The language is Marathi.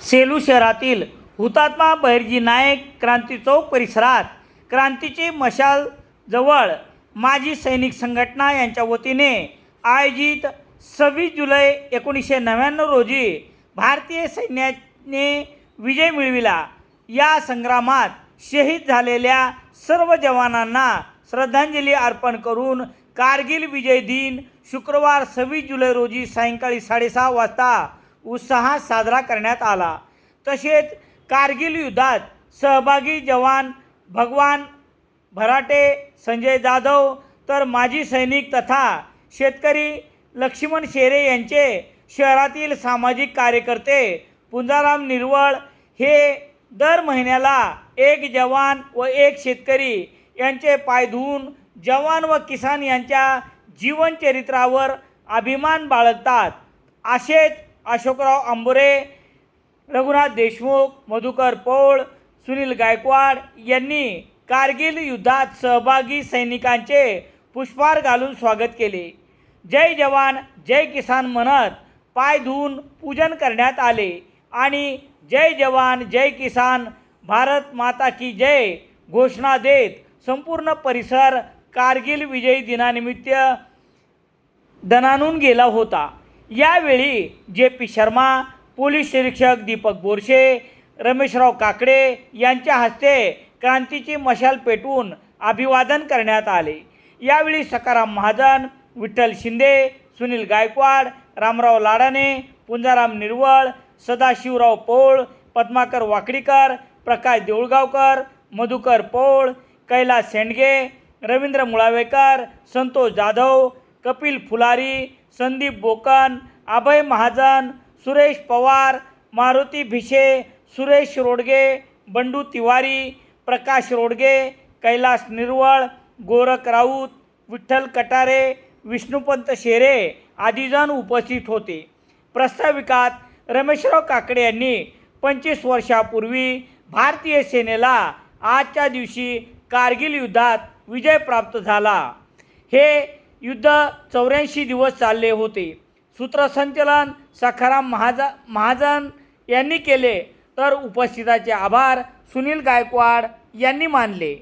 सेलू शहरातील हुतात्मा बहिर्जी नाईक क्रांती चौक परिसरात क्रांतीची मशाल जवळ माजी सैनिक संघटना यांच्या वतीने आयोजित सव्वीस जुलै एकोणीसशे नव्याण्णव रोजी भारतीय सैन्याने विजय मिळविला. या संग्रामात शहीद झालेल्या सर्व जवानांना श्रद्धांजली अर्पण करून कारगिल विजय दिन शुक्रवार सव्वीस जुलै रोजी सायंकाळी साडेसहा वाजता उत्साहात साजरा करण्यात आला. तसेच कारगिल युद्धात सहभागी जवान भगवान भराटे संजय जाधव तर माजी सैनिक तथा शेतकरी लक्ष्मण शेरे यांचे शहरातील सामाजिक कार्यकर्ते पुंजाराम निर्वळ हे दर महिन्याला एक जवान व एक शेतकरी यांचे पाय धुवून जवान व किसान यांच्या जीवनचरित्रावर अभिमान बाळगतात. असेच अशोकराव आंबोरे रघुनाथ देशमुख मधुकर पौळ सुनील गायकवाड यांनी कारगिल युद्धात सहभागी सैनिकांचे पुष्पहार घालून स्वागत केले. जय जवान जय किसान म्हणत पाय धुवून पूजन करण्यात आले आणि जय जवान जय किसान भारत माता की जय घोषणा देत संपूर्ण परिसर कारगिल विजयी दिनानिमित्त दणानून गेला होता. यावेळी जे पी शर्मा पोलीस निरीक्षक दीपक बोरशे रमेशराव काकडे यांच्या हस्ते क्रांतीची मशाल पेटवून अभिवादन करण्यात आले. यावेळी सकाराम महाजन विठ्ठल शिंदे सुनील गायकवाड रामराव लाडाने पुंजाराम निर्वळ सदाशिवराव पौळ पद्माकर वाकडीकर प्रकाश देऊळगावकर मधुकर पौळ कैलास शेंडगे रवींद्र मुळावेकर संतोष जाधव कपिल फुलारी संदीप बोकन अभय महाजन सुरेश पवार मारुती भिशे सुरेश रोडगे बंडू तिवारी प्रकाश रोडगे कैलास निर्वळ गोरख राऊत विठ्ठल कटारे विष्णुपंत शेरे आदीजण उपस्थित होते. प्रस्ताविकात रमेशराव काकडे यांनी पंचवीस वर्षापूर्वी भारतीय सेनेला आजच्या दिवशी कारगिल युद्धात विजय प्राप्त झाला. हे युद्ध चौऱ्याऐंशी दिवस चालले होते. सूत्रसंचलन सखाराम महाजा महाजन यांनी केले तर उपस्थिताचे आभार सुनील गायकवाड यांनी मानले.